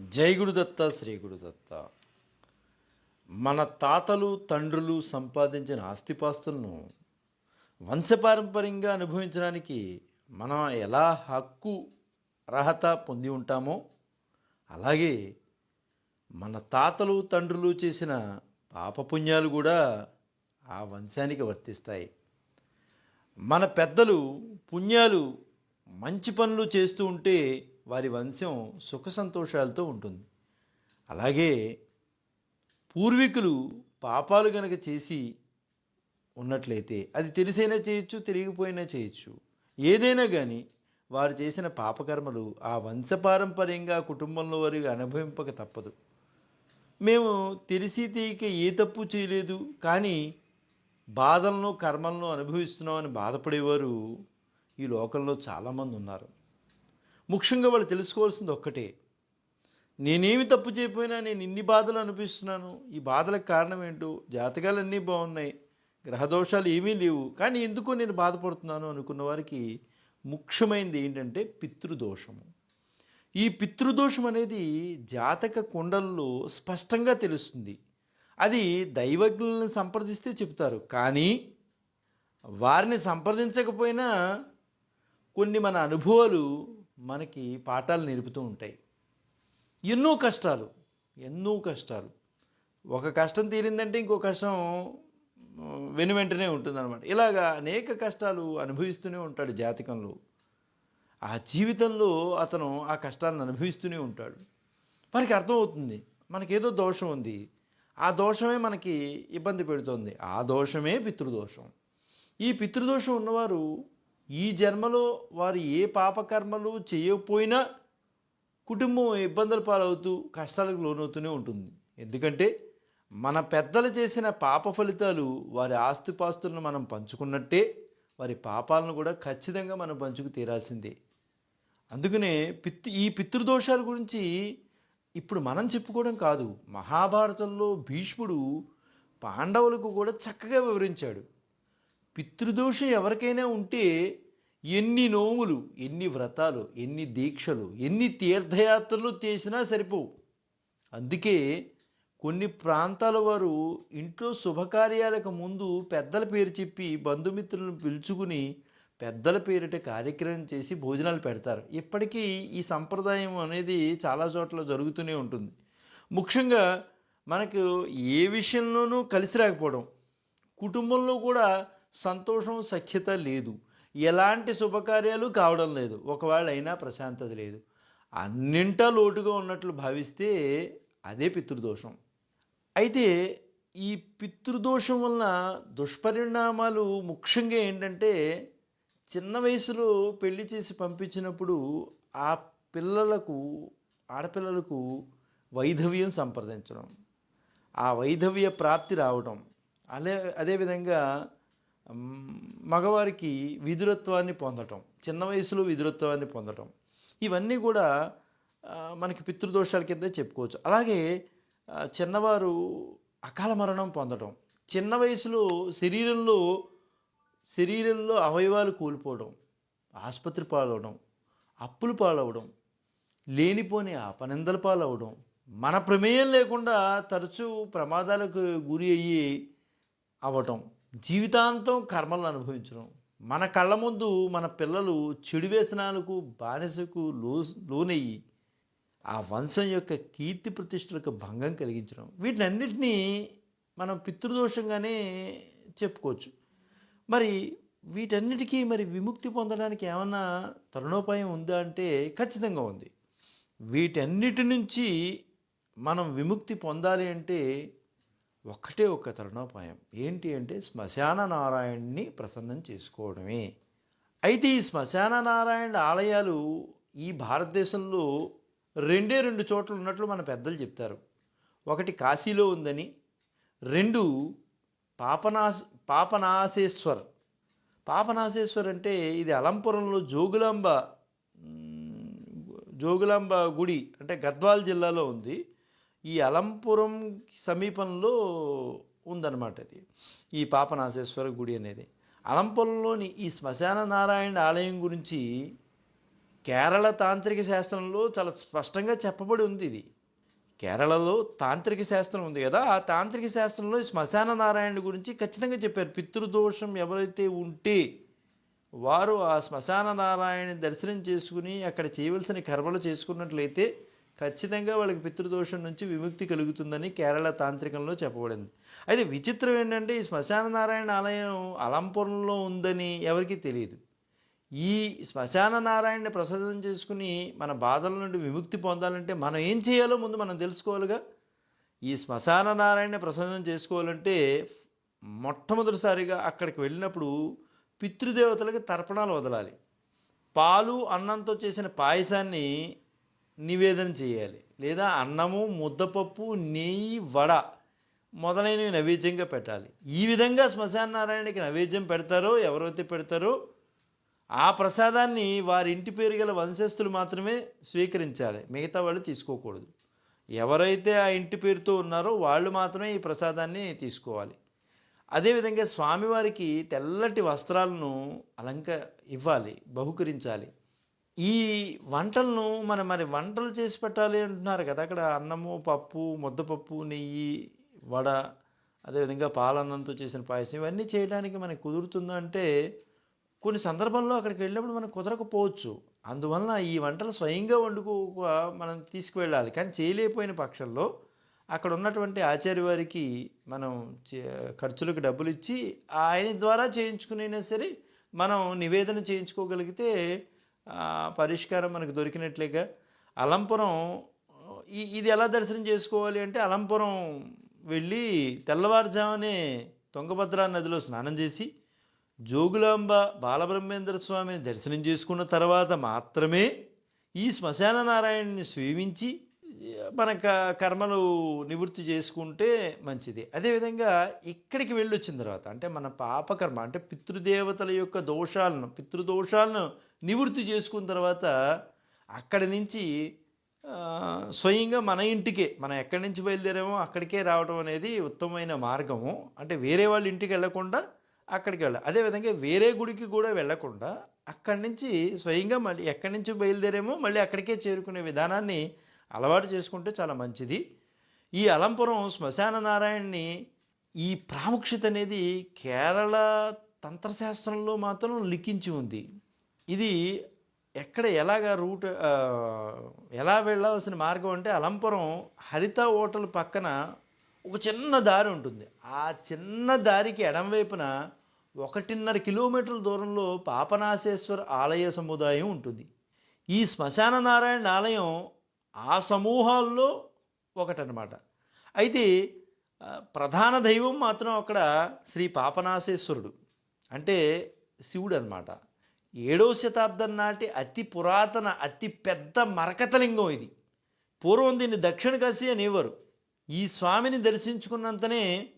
జై గురుదత్త శ్రీ గురుదత్త మన తాతలు తండ్రులు సంపాదించిన ఆస్తిపాస్తులను వంశపారంపర్యంగా అనుభవించడానికి మనం ఎలా హక్కు అర్హత పొంది ఉంటామో అలాగే మన తాతలు తండ్రులు చేసిన పాపపుణ్యాలు కూడా ఆ వంశానికి వర్తిస్తాయి. మన పెద్దలు పుణ్యాలు మంచి పనులు చేస్తూ ఉంటే వారి వంశం సుఖ సంతోషాలతో ఉంటుంది. అలాగే పూర్వీకులు పాపాలు గనక చేసి ఉన్నట్లయితే అది తెలిసైనా చేయొచ్చు తెలియకపోయినా చేయొచ్చు. ఏదైనా కానీ వారు చేసిన పాపకర్మలు ఆ వంశపారంపర్యంగా కుటుంబంలో వారికి అనుభవింపక తప్పదు. మేము తెలిసి తీయక ఏ తప్పు చేయలేదు కానీ బాధలను కర్మలను అనుభవిస్తున్నామని బాధపడేవారు ఈ లోకంలో చాలామంది ఉన్నారు. ముఖ్యంగా వాళ్ళు తెలుసుకోవాల్సింది ఒక్కటే. నేనేమి తప్పు చేయకపోయినా నేను ఇన్ని బాధలు అనిపిస్తున్నాను ఈ బాధలకు కారణం ఏంటో జాతకాలన్నీ బాగున్నాయి. గ్రహదోషాలు ఏమీ లేవు. కానీ ఎందుకో నేను బాధపడుతున్నాను అనుకున్న వారికి ముఖ్యమైనది ఏంటంటే పితృదోషము. ఈ పితృదోషం అనేది జాతక కుండల్లో స్పష్టంగా తెలుస్తుంది. అది దైవజ్ఞులను సంప్రదిస్తే చెప్తారు కానీ వారిని సంప్రదించకపోయినా కొన్ని మన అనుభవాలు మనకి పాఠాలు నేర్పుతూ ఉంటాయి. ఎన్నో కష్టాలు ఎన్నో కష్టాలు. ఒక కష్టం తీరిందంటే ఇంకో కష్టం వెను వెంటనే ఉంటుందన్నమాట. ఇలాగా అనేక కష్టాలు అనుభవిస్తూనే ఉంటాడు జాతకంలో. ఆ జీవితంలో అతను ఆ కష్టాలను అనుభవిస్తూనే ఉంటాడు. మనకి అర్థమవుతుంది మనకేదో దోషం ఉంది. ఆ దోషమే మనకి ఇబ్బంది పెడుతోంది. ఆ దోషమే పితృదోషం. ఈ పితృదోషం ఉన్నవారు ఈ జన్మలో వారు ఏ పాపకర్మలు చేయకపోయినా కుటుంబం ఇబ్బందుల పాలవుతూ కష్టాలకు లోనవుతూనే ఉంటుంది. ఎందుకంటే మన పెద్దలు చేసిన పాప ఫలితాలు వారి ఆస్తిపాస్తులను మనం పంచుకున్నట్టే వారి పాపాలను కూడా ఖచ్చితంగా మనం పంచుకు తీరాల్సిందే. అందుకనే పిత్ ఈ పితృదోషాల గురించి ఇప్పుడు మనం చెప్పుకోవడం కాదు. మహాభారతంలో భీష్ముడు పాండవులకు కూడా చక్కగా వివరించాడు. పితృదోషం ఎవరికైనా ఉంటే ఎన్ని నోములు ఎన్ని వ్రతాలు ఎన్ని దీక్షలు ఎన్ని తీర్థయాత్రలు చేసినా సరిపోవు. అందుకే కొన్ని ప్రాంతాల వారు ఇంట్లో శుభకార్యాలకు ముందు పెద్దల పేరు చెప్పి బంధుమిత్రులను పిలుచుకుని పెద్దల పేరిట కార్యక్రమం చేసి భోజనాలు పెడతారు. ఇప్పటికీ ఈ సంప్రదాయం అనేది చాలా చోట్ల జరుగుతూనే ఉంటుంది. ముఖ్యంగా మనకు ఏ విషయంలోనూ కలిసి రాకపోవడం కుటుంబంలో కూడా సంతోషం సఖ్యత లేదు. ఎలాంటి శుభకార్యాలు కావడం లేదు. ఒకవేళ అయినా ప్రశాంతత లేదు. అన్నింటా లోటుగా ఉన్నట్లు భావిస్తే అదే పితృదోషం. అయితే ఈ పితృదోషం వలన దుష్పరిణామాలు ముఖ్యంగా ఏంటంటే చిన్న వయసులో పెళ్ళి చేసి పంపించినప్పుడు ఆ పిల్లలకు ఆడపిల్లలకు వైధవ్యం సంప్రదించడం ఆ వైధవ్య ప్రాప్తి రావడం అదే అదేవిధంగా మగవారికి విధురత్వాన్ని పొందటం చిన్న వయసులో విధురత్వాన్ని పొందటం ఇవన్నీ కూడా మనకి పితృదోషాల కింద చెప్పుకోవచ్చు. అలాగే చిన్నవారు అకాల మరణం పొందటం చిన్న వయసులో శరీరంలో శరీరంలో అవయవాలు కోల్పోవడం ఆసుపత్రి పాలవడం అప్పులు పాలవడం లేనిపోని అపనిందల పాలవడం మన ప్రమేయం లేకుండా తరచూ ప్రమాదాలకు గురి అయ్యి అవ్వటం జీవితాంతం కర్మలను అనుభవించడం. మన కళ్ళ ముందు మన పిల్లలు చెడు వేసనాలకు బానిసకు లో లోనయ్యి ఆ వంశం యొక్క కీర్తి ప్రతిష్టలకు భంగం కలిగించడం. వీటినన్నిటినీ మనం పితృదోషంగానే చెప్పుకోవచ్చు. మరి వీటన్నిటికీ మరి విముక్తి పొందడానికి ఏమన్నా తరుణోపాయం ఉందా అంటే ఖచ్చితంగా ఉంది. వీటన్నిటి నుంచి మనం విముక్తి పొందాలి అంటే ఒక్కటే ఒక్క తరుణోపాయం. ఏంటి అంటే శ్మశాన నారాయణ్ణి ప్రసన్నం చేసుకోవడమే. అయితే ఈ శ్మశాన నారాయణ ఆలయాలు ఈ భారతదేశంలో రెండే రెండు చోట్ల ఉన్నట్లు మన పెద్దలు చెప్తారు. ఒకటి కాశీలో ఉందని రెండు పాపనాశ పాపనాశేశ్వర్. పాపనాశేశ్వర్ అంటే ఇది అలంపురంలో జోగులాంబ జోగులాంబ గుడి అంటే గద్వాల్ జిల్లాలో ఉంది. ఈ అలంపురం సమీపంలో ఉందన్నమాట అది. ఈ పాపనాశేశ్వర గుడి అనేది. అలంపురంలోని ఈ శ్మశాన నారాయణ ఆలయం గురించి కేరళ తాంత్రిక శాస్త్రంలో చాలా స్పష్టంగా చెప్పబడి ఉంది ఇది. కేరళలో తాంత్రిక శాస్త్రం ఉంది కదా ఆ తాంత్రిక శాస్త్రంలో శ్మశాన నారాయణ గురించి ఖచ్చితంగా చెప్పారు. పితృదోషం ఎవరైతే ఉంటే వారు ఆ శ్మశాన నారాయణ దర్శనం చేసుకుని అక్కడ చేయవలసిన కర్మలు చేసుకున్నట్లయితే ఖచ్చితంగా వాళ్ళకి పితృదోషం నుంచి విముక్తి కలుగుతుందని కేరళ తాంత్రికంలో చెప్పబడింది. అయితే విచిత్రం ఏంటంటే ఈ శ్మశాన నారాయణ ఆలయం అలంపురంలో ఉందని ఎవరికీ తెలియదు. ఈ శ్మశాన నారాయణని ప్రసాదం చేసుకుని మన బాధల నుండి విముక్తి పొందాలంటే మనం ఏం చేయాలో ముందు మనం తెలుసుకోవాలిగా? ఈ శ్మశాన నారాయణ ప్రసాదం చేసుకోవాలంటే మొట్టమొదటిసారిగా అక్కడికి వెళ్ళినప్పుడు పితృదేవతలకు తర్పణాలు వదలాలి. పాలు అన్నంతో చేసిన పాయసాన్ని నివేదన చేయాలి. లేదా అన్నము ముద్దపప్పు నెయ్యి వడ మొదలైనవి నైవేద్యంగా పెట్టాలి. ఈ విధంగా శ్మశాన నారాయణకి నైవేద్యం పెడతారో ఎవరైతే పెడతారో ఆ ప్రసాదాన్ని వారి ఇంటి పేరు గల వంశస్థులు మాత్రమే స్వీకరించాలి. మిగతా వాళ్ళు తీసుకోకూడదు. ఎవరైతే ఆ ఇంటి పేరుతో ఉన్నారో వాళ్ళు మాత్రమే ఈ ప్రసాదాన్ని తీసుకోవాలి. అదేవిధంగా స్వామివారికి తెల్లటి వస్త్రాలను అలంక ఇవ్వాలి బహుకరించాలి. ఈ వంటలను మనం మరి వంటలు చేసి పెట్టాలి అంటున్నారు కదా. అక్కడ అన్నము పప్పు ముద్దపప్పు నెయ్యి వడ అదేవిధంగా పాలన్నంతో చేసిన పాయసం ఇవన్నీ చేయడానికి మనకు కుదురుతుందంటే కొన్ని సందర్భంలో అక్కడికి వెళ్ళినప్పుడు మనకు కుదరకపోవచ్చు. అందువలన ఈ వంటలు స్వయంగా వండుకో మనం తీసుకువెళ్ళాలి. కానీ చేయలేకపోయిన పక్షంలో అక్కడ ఉన్నటువంటి ఆచార్య వారికి మనం చే- ఖర్చులకు డబ్బులు ఇచ్చి ఆయన ద్వారా చేయించుకునైనా సరే మనం నివేదన చేయించుకోగలిగితే పరిష్కారం మనకు దొరికినట్లేగా. అలంపురం ఇది ఎలా దర్శనం చేసుకోవాలి అంటే అలంపురం వెళ్ళి తెల్లవారుజామునే తుంగభద్రా నదిలో స్నానం చేసి జోగులాంబ బాలబ్రహ్మేంద్ర స్వామిని దర్శనం చేసుకున్న తర్వాత మాత్రమే ఈ శ్మశాన నారాయణని సేవించి మన క- కర్మలు నివృత్తి చేసుకుంటే మంచిది. అదేవిధంగా ఇక్కడికి వెళ్ళొచ్చిన తర్వాత అంటే మన పాపకర్మ అంటే పితృదేవతల యొక్క దోషాలను పితృదోషాలను నివృత్తి చేసుకున్న తర్వాత అక్కడి నుంచి స్వయంగా మన ఇంటికే మనం ఎక్కడి నుంచి బయలుదేరామో అక్కడికే రావడం అనేది ఉత్తమమైన మార్గము. అంటే వేరే వాళ్ళ ఇంటికి వెళ్ళకుండా అక్కడికి వెళ్ళాలి. అదేవిధంగా వేరే గుడికి కూడా వెళ్ళకుండా అక్కడి నుంచి స్వయంగా మళ్ళీ ఎక్కడి నుంచి బయలుదేరామో మళ్ళీ అక్కడికే చేరుకునే విధానాన్ని అలవాటు చేసుకుంటే చాలా మంచిది. ఈ అలంపురం శ్మశాన నారాయణని ఈ ప్రాముఖ్యత అనేది కేరళ తంత్రశాస్త్రంలో మాత్రం లిఖించి ఉంది. ఇది ఎక్కడ ఎలాగ రూట్ ఎలా వెళ్ళవలసిన మార్గం అంటే అలంపురం హరిత హోటల్ పక్కన ఒక చిన్న దారి ఉంటుంది. ఆ చిన్న దారికి ఎడం వైపున ఒకటిన్నర కిలోమీటర్ల దూరంలో పాపనాశేశ్వర ఆలయ సముదాయం ఉంటుంది. ఈ శ్మశాన నారాయణ ఆలయం ఆ సమూహాల్లో ఒకటనమాట అయితే ప్రధాన దైవం మాత్రం అక్కడ శ్రీ పాపనాశేశ్వరుడు. అంటే శివుడు అనమాట ఏడవ శతాబ్దం నాటి అతి పురాతన అతి పెద్ద మరకతలింగం ఇది. పూర్వం దీన్ని దక్షిణ కాశీ అనేవారు. ఈ స్వామిని దర్శించుకున్నంతనే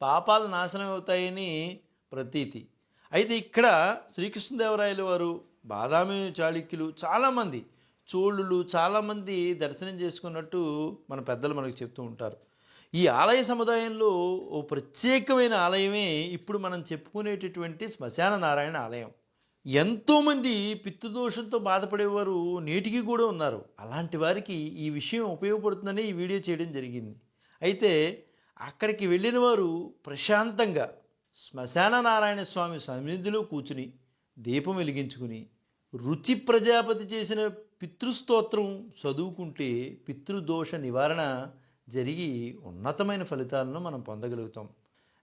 పాపాలు నాశనం అవుతాయని ప్రతీతి. అయితే ఇక్కడ శ్రీకృష్ణదేవరాయలు వారు బాదామి చాళుక్యులు చాలామంది చోళులు చాలామంది దర్శనం చేసుకున్నట్టు మన పెద్దలు మనకు చెప్తూ ఉంటారు. ఈ ఆలయ సముదాయంలో ఓ ప్రత్యేకమైన ఆలయమే ఇప్పుడు మనం చెప్పుకునేటటువంటి శ్మశాన నారాయణ ఆలయం. ఎంతోమంది పిత్తదోషంతో బాధపడేవారు నేటికి కూడా ఉన్నారు. అలాంటి వారికి ఈ విషయం ఉపయోగపడుతుందని ఈ వీడియో చేయడం జరిగింది. అయితే అక్కడికి వెళ్ళిన వారు ప్రశాంతంగా శ్మశాన నారాయణ స్వామి సన్నిధిలో కూర్చుని దీపం వెలిగించుకుని రుచి ప్రజాపతి చేసిన పితృస్తోత్రం చదువుకుంటే పితృదోష నివారణ జరిగి ఉన్నతమైన ఫలితాలను మనం పొందగలుగుతాం.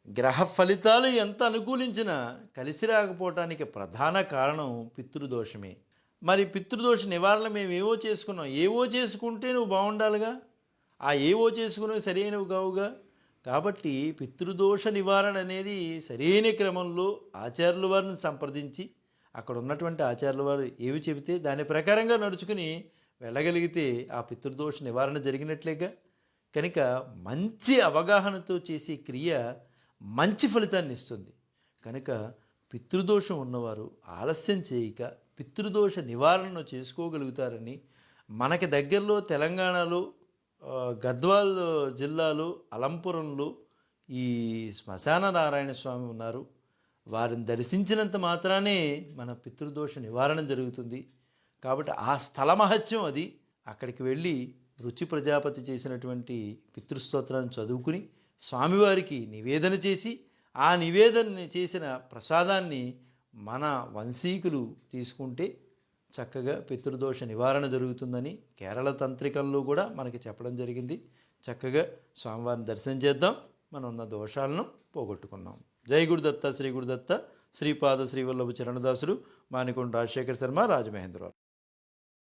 గ్రహ ఫలితాలు ఎంత అనుకూలించినా కలిసి రాకపోవటానికి ప్రధాన కారణం పితృదోషమే. మరి పితృదోష నివారణ మేము ఏవో చేసుకున్నాం. ఏవో చేసుకుంటే నువ్వు బాగుండాలిగా? ఆ ఏవో చేసుకునేవి సరైనవి కావుగా? కాబట్టి పితృదోష నివారణ అనేది సరైన క్రమంలో ఆచార్యుల వారిని సంప్రదించి అక్కడ ఉన్నటువంటి ఆచార్యుల వారు ఏవి చెబితే దాని ప్రకారంగా నడుచుకుని వెళ్ళగలిగితే ఆ పితృదోష నివారణ జరిగినట్లేగా? కనుక మంచి అవగాహనతో చేసే క్రియ మంచి ఫలితాన్ని ఇస్తుంది. కనుక పితృదోషం ఉన్నవారు ఆలస్యం చేయక పితృదోష నివారణను చేసుకోగలుగుతారని మనకి దగ్గరలో తెలంగాణలో గద్వాల్ జిల్లాలో అలంపురంలో ఈ శ్మశాన నారాయణ స్వామి ఉన్నారు. వారిని దర్శించినంత మాత్రానే మన పితృదోష నివారణ జరుగుతుంది. కాబట్టి ఆ స్థల మహత్యం అది. అక్కడికి వెళ్ళి రుచి ప్రజాపతి చేసినటువంటి పితృస్తోత్రాన్ని చదువుకుని స్వామివారికి నివేదన చేసి ఆ నివేదన చేసిన ప్రసాదాన్ని మన వంశీకులు తీసుకుంటే చక్కగా పితృదోష నివారణ జరుగుతుందని కేరళ తంత్రికంలో కూడా మనకి చెప్పడం జరిగింది. చక్కగా స్వామివారిని దర్శనం చేద్దాం. మనం ఉన్న దోషాలను పోగొట్టుకున్నాం. జై గురుదత్త శ్రీ గురుదత్త శ్రీపాద శ్రీవల్లభ చరణదాసుడు మానికొండ రాజశేఖర శర్మ రాజమహేంద్రరావు.